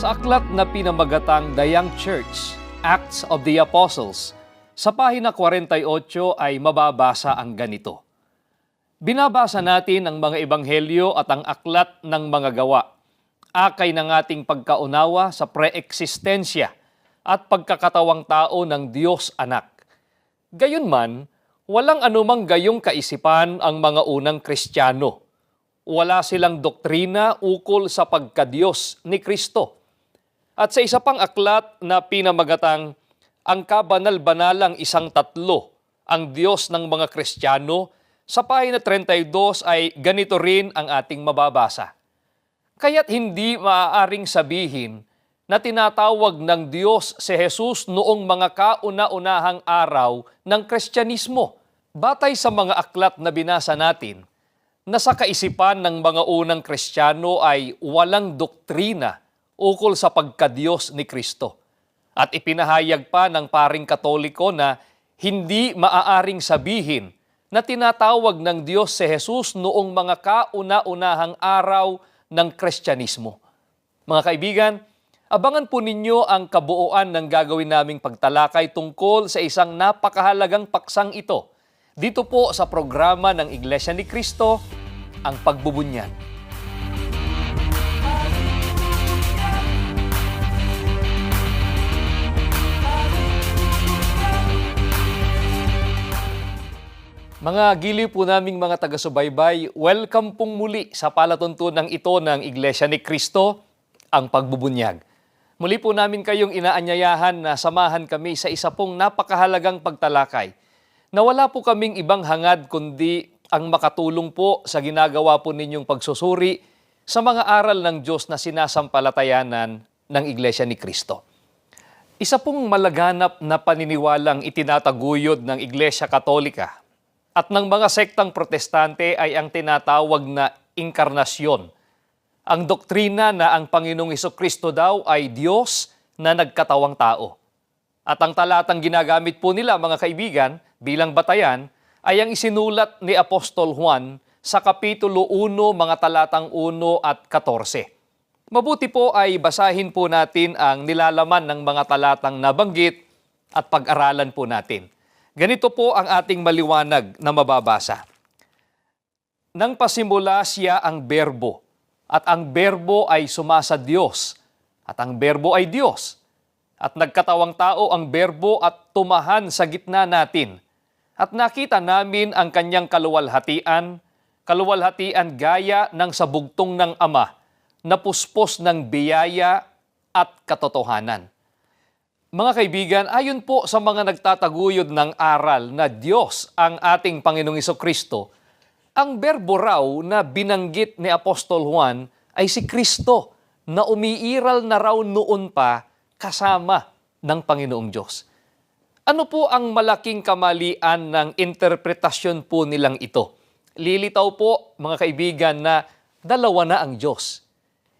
Sa aklat na pinamagatang The Young Church, Acts of the Apostles, sa pahina 48 ay mababasa ang ganito. Binabasa natin ang mga ebanghelyo at ang aklat ng mga gawa. Akay ng ating pagkaunawa sa preeksistensya at pagkakatawang tao ng Diyos anak. Gayunman, walang anumang gayong kaisipan ang mga unang Kristiyano. Wala silang doktrina ukol sa pagkadiyos ni Kristo. At sa isa pang aklat na pinamagatang ang kabanal-banalang isang tatlo, ang Diyos ng mga Kristiyano, sa pahina 32 ay ganito rin ang ating mababasa. Kaya't hindi maaaring sabihin na tinatawag ng Diyos si Jesus noong mga kauna-unahang araw ng Kristyanismo. Batay sa mga aklat na binasa natin, na sa kaisipan ng mga unang Kristiyano ay walang doktrina ukol sa pagkadiyos ni Kristo. At ipinahayag pa ng paring katoliko na hindi maaaring sabihin na tinatawag ng Diyos si Jesus noong mga kauna-unahang araw ng Kristyanismo. Mga kaibigan, abangan po ninyo ang kabuuan ng gagawin naming pagtalakay tungkol sa isang napakahalagang paksang ito. Dito po sa programa ng Iglesia ni Cristo, ang pagbubunyag. Mga giliw po naming mga taga-subaybay, welcome pong muli sa palatuntunan ito ng Iglesia ni Cristo, ang pagbubunyag. Muli po namin kayong inaanyayahan na samahan kami sa isa pong napakahalagang pagtalakay na wala po kaming ibang hangad kundi ang makatulong po sa ginagawa po ninyong pagsusuri sa mga aral ng Diyos na sinasampalatayanan ng Iglesia ni Cristo. Isa pong malaganap na paniniwalang itinataguyod ng Iglesia Katolika at ng mga sektang protestante ay ang tinatawag na inkarnasyon. Ang doktrina na ang Panginoong Kristo daw ay Diyos na nagkatawang tao. At ang talatang ginagamit po nila mga kaibigan bilang batayan ay ang isinulat ni Apostol Juan sa Kapitulo 1, mga talatang 1 at 14. Mabuti po ay basahin po natin ang nilalaman ng mga talatang nabanggit at pag-aralan po natin. Ganito po ang ating maliwanag na mababasa. Nang pasimula siya ang berbo, at ang berbo ay sumasa Diyos, at ang berbo ay Diyos. At nagkatawang tao ang berbo at tumahan sa gitna natin. At nakita namin ang kanyang kaluwalhatian, kaluwalhatian gaya ng sabugtong ng Ama, na puspos ng biyaya at katotohanan. Mga kaibigan, ayon po sa mga nagtataguyod ng aral na Diyos ang ating Panginoong Kristo, ang berbo raw na binanggit ni Apostol Juan ay si Kristo na umiiral na raw noon pa kasama ng Panginoong Diyos. Ano po ang malaking kamalian ng interpretasyon po nilang ito? Lilitaw po, mga kaibigan, na dalawa na ang Diyos.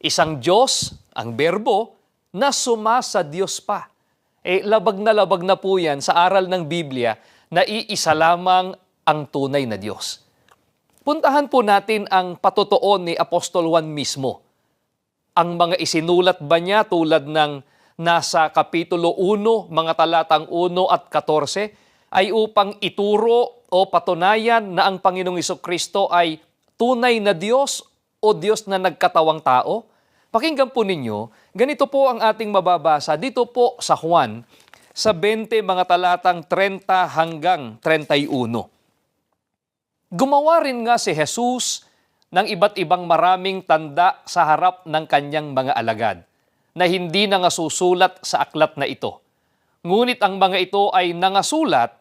Isang Diyos, ang berbo, na sumasa Diyos pa eh labag na labag na po yan sa aral ng Biblia na iisa lamang ang tunay na Diyos. Puntahan po natin ang patotoo ni Apostol Juan mismo. Ang mga isinulat ba niya tulad ng nasa Kapitulo 1, mga talatang 1 at 14, ay upang ituro o patunayan na ang Panginoong Kristo ay tunay na Diyos o Diyos na nagkatawang tao? Pakinggan po ninyo, ganito po ang ating mababasa dito po sa Juan, sa 20 mga talatang 30 hanggang 31. Gumawa rin nga si Jesus ng iba't ibang maraming tanda sa harap ng kanyang mga alagad na hindi nangasusulat sa aklat na ito. Ngunit ang mga ito ay nangasulat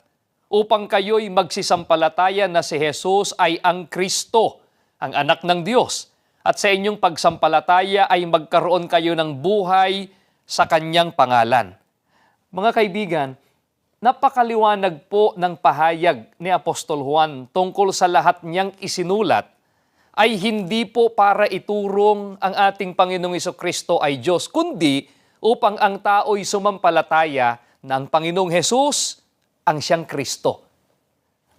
upang kayo'y magsisampalataya na si Jesus ay ang Kristo, ang anak ng Diyos, at sa inyong pagsampalataya ay magkaroon kayo ng buhay sa kanyang pangalan. Mga kaibigan, napakaliwanag po ng pahayag ni Apostol Juan tungkol sa lahat niyang isinulat ay hindi po para iturong ang ating Panginoong Kristo ay Diyos, kundi upang ang tao'y sumampalataya na ang Panginoong Hesus ang siyang Kristo.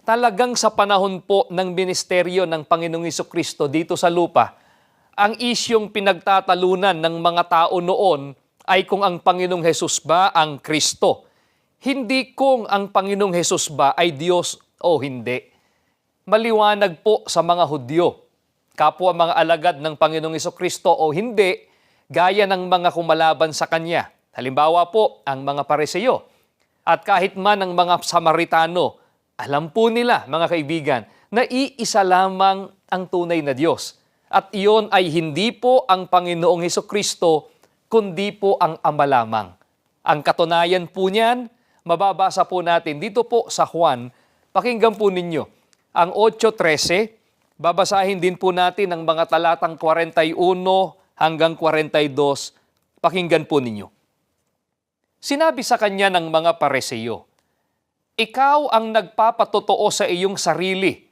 Talagang sa panahon po ng ministeryo ng Panginoong Kristo dito sa lupa, ang isyong pinagtatalunan ng mga tao noon ay kung ang Panginoong Hesus ba ang Kristo. Hindi kung ang Panginoong Hesus ba ay Diyos o hindi. Maliwanag po sa mga Hudyo, kapwa mga alagad ng Panginoong Heso Kristo o hindi, gaya ng mga kumalaban sa Kanya. Halimbawa po, ang mga pareseyo. At kahit man ang mga Samaritano, alam po nila, mga kaibigan, na iisa lamang ang tunay na Diyos. At iyon ay hindi po ang Panginoong Heso Kristo, kundi po ang Ama lamang. Ang katunayan po niyan, mababasa po natin dito po sa Juan, pakinggan po ninyo, ang 8.13, babasahin din po natin ang mga talatang 41 hanggang 42, pakinggan po ninyo. Sinabi sa kanya ng mga pareseyo, Ikaw ang nagpapatotoo sa iyong sarili.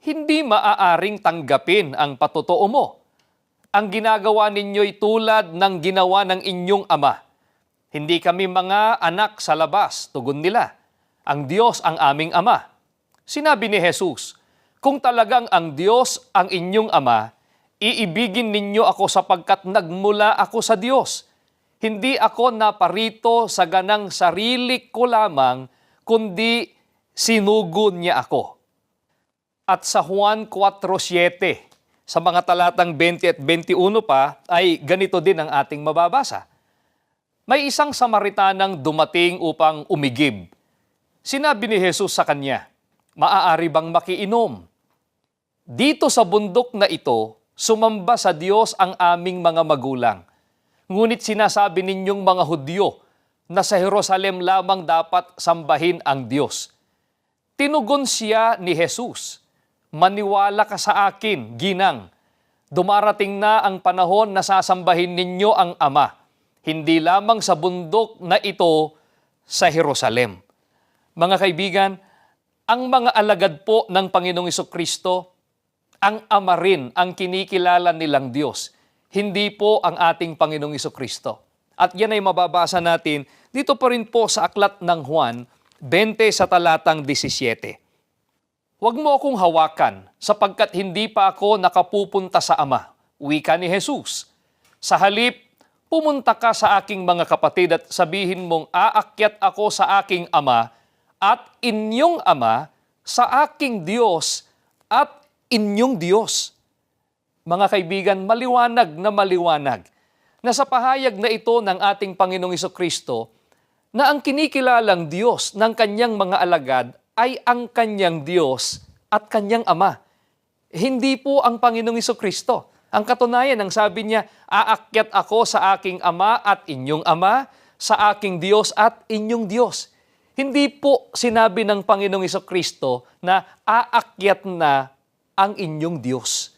Hindi maaaring tanggapin ang patotoo mo. Ang ginagawa ninyo'y tulad ng ginawa ng inyong ama. Hindi kami mga anak sa labas, tugon nila. Ang Diyos ang aming ama. Sinabi ni Jesus, Kung talagang ang Diyos ang inyong ama, iibigin ninyo ako sapagkat nagmula ako sa Diyos. Hindi ako naparito sa ganang sarili ko lamang, kundi sinugon niya ako. At sa Juan 4.7, sa mga talatang 20 at 21 pa, ay ganito din ang ating mababasa. May isang Samaritanang dumating upang umigib. Sinabi ni Jesus sa kanya, Maaari bang makiinom? Dito sa bundok na ito, sumamba sa Diyos ang aming mga magulang. Ngunit sinasabi ninyong mga Hudyo na sa Jerusalem lamang dapat sambahin ang Diyos. Tinugon siya ni Jesus, Maniwala ka sa akin, ginang. Dumarating na ang panahon na sasambahin ninyo ang Ama, hindi lamang sa bundok na ito sa Jerusalem. Mga kaibigan, ang mga alagad po ng Panginoong Kristo, ang Ama rin ang kinikilala nilang Diyos, hindi po ang ating Panginoong Kristo. At yan ay mababasa natin dito pa rin po sa aklat ng Juan, 20 sa talatang 17. Huwag mo akong hawakan sapagkat hindi pa ako nakapupunta sa Ama. Wika ni Jesus. Sa halip, pumunta ka sa aking mga kapatid at sabihin mong aakyat ako sa aking Ama at inyong Ama sa aking Diyos at inyong Diyos. Mga kaibigan, maliwanag na maliwanag na sa pahayag na ito ng ating Panginoong Kristo na ang kinikilalang Diyos ng kanyang mga alagad ay ang kanyang Diyos at kanyang Ama. Hindi po ang Panginoong Kristo. Ang katunayan, ang sabi niya, aakyat ako sa aking Ama at inyong Ama, sa aking Diyos at inyong Diyos. Hindi po sinabi ng Panginoong Kristo na aakyat na ang inyong Diyos.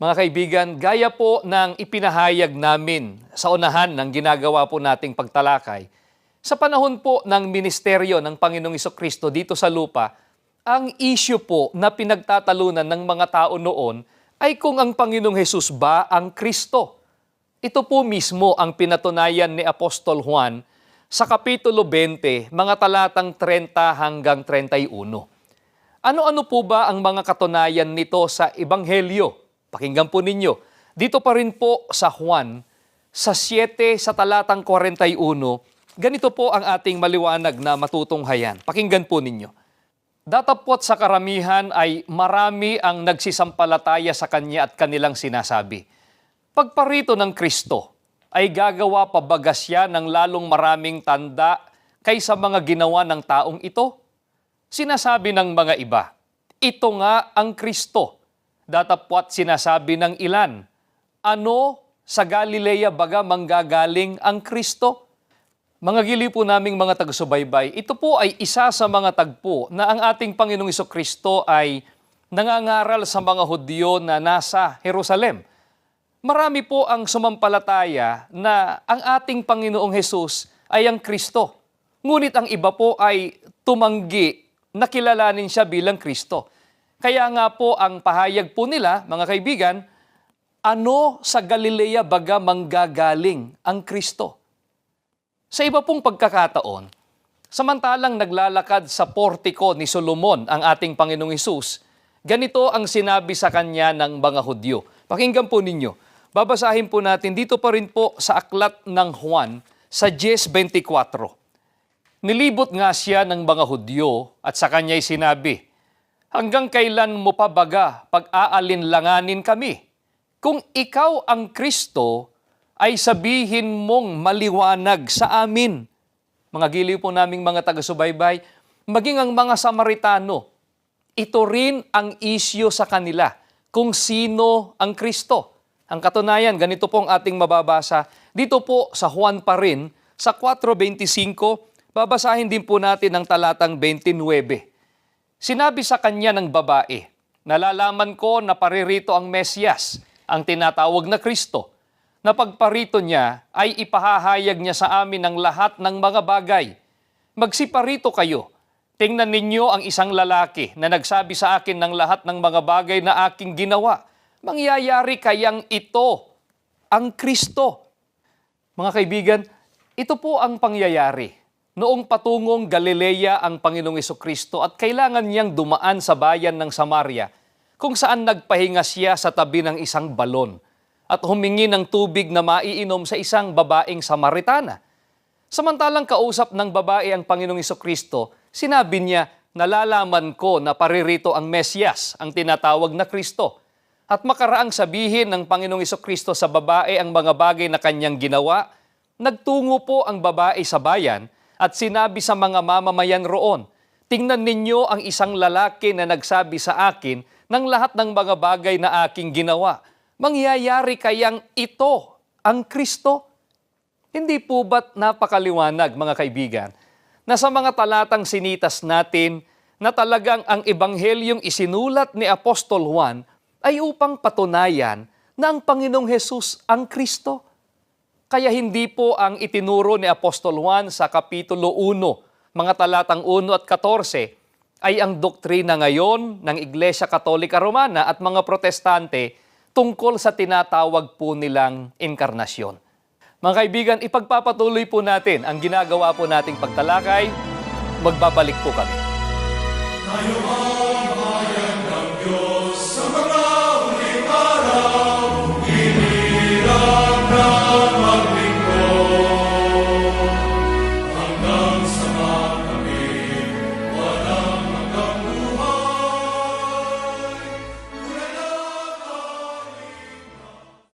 Mga kaibigan, gaya po ng ipinahayag namin sa unahan ng ginagawa po nating pagtalakay, sa panahon po ng ministeryo ng Panginoong Kristo dito sa lupa, ang issue po na pinagtatalunan ng mga tao noon ay kung ang Panginoong Hesus ba ang Kristo. Ito po mismo ang pinatunayan ni Apostol Juan sa Kapitulo 20, mga talatang 30 hanggang 31. Ano-ano po ba ang mga katunayan nito sa Ebanghelyo? Pakinggan po ninyo. Dito pa rin po sa Juan, sa 7 sa talatang 41, ganito po ang ating maliwanag na matutunghayan. Pakinggan po ninyo. Datapwat sa karamihan ay marami ang nagsisampalataya sa Kanya at kanilang sinasabi. Pagparito ng Kristo ay gagawa pa ba siya ng lalong maraming tanda kaysa mga ginawa ng taong ito? Sinasabi ng mga iba, ito nga ang Kristo. Datapwat sinasabi ng ilan, ano sa Galilea baga manggagaling ang Kristo? Mga gili po naming mga taga-subaybay, ito po ay isa sa mga tagpo na ang ating Panginoong Kristo ay nangangaral sa mga Hudyo na nasa Jerusalem. Marami po ang sumampalataya na ang ating Panginoong Hesus ay ang Kristo. Ngunit ang iba po ay tumanggi na kilalanin siya bilang Kristo. Kaya nga po ang pahayag po nila, mga kaibigan, ano sa Galilea baga manggagaling ang Kristo? Sa iba pong pagkakataon, samantalang naglalakad sa portiko ni Solomon ang ating Panginoong Isus, ganito ang sinabi sa kanya ng mga Hudyo. Pakinggan po ninyo, Babasahin po natin dito pa rin po sa aklat ng Juan sa 10.24. Nilibot nga siya ng mga Hudyo at sa kanya'y sinabi, Hanggang kailan mo pa baga pag-aalinlanganin kami? Kung ikaw ang Kristo, ay sabihin mong maliwanag sa amin. Mga giliw po naming mga taga-subaybay, maging ang mga Samaritano, ito rin ang isyo sa kanila kung sino ang Kristo. Ang katunayan, ganito po ang ating mababasa. Dito po sa Juan pa rin, sa 4.25, babasahin din po natin ang talatang 29. Sinabi sa kanya ng babae, Nalalaman ko na paririto ang Mesyas, ang tinatawag na Kristo. Na pagparito niya ay ipahahayag niya sa amin ang lahat ng mga bagay. Magsiparito kayo. Tingnan ninyo ang isang lalaki na nagsabi sa akin ng lahat ng mga bagay na aking ginawa. Mangyayari kayang ito, ang Kristo. Mga kaibigan, ito po ang pangyayari. Noong patungong Galilea ang Panginoong Kristo at kailangan niyang dumaan sa bayan ng Samaria kung saan nagpahinga siya sa tabi ng isang balon at humingi ng tubig na maiinom sa isang babaeng Samaritana. Samantalang kausap ng babae ang Panginoong Kristo, sinabi niya, nalalaman ko na paririto ang Mesyas, ang tinatawag na Kristo. At makaraang sabihin ng Panginoong Kristo sa babae ang mga bagay na kanyang ginawa, nagtungo po ang babae sa bayan at sinabi sa mga mamamayan roon, Tingnan ninyo ang isang lalaki na nagsabi sa akin ng lahat ng mga bagay na aking ginawa. Mangyayari kayang ito ang Kristo? Hindi po ba't napakaliwanag, mga kaibigan, na sa mga talatang sinitas natin na talagang ang ebanghelyong isinulat ni Apostol Juan ay upang patunayan na ang Panginoong Hesus ang Kristo? Kaya hindi po ang itinuro ni Apostol Juan sa Kapitulo 1, mga talatang 1 at 14, ay ang doktrina ngayon ng Iglesia Katolika Romana at mga protestante tungkol sa tinatawag po nilang inkarnasyon. Mga kaibigan, ipagpapatuloy po natin ang ginagawa po nating pagtalakay. Magbabalik po kami. Tayo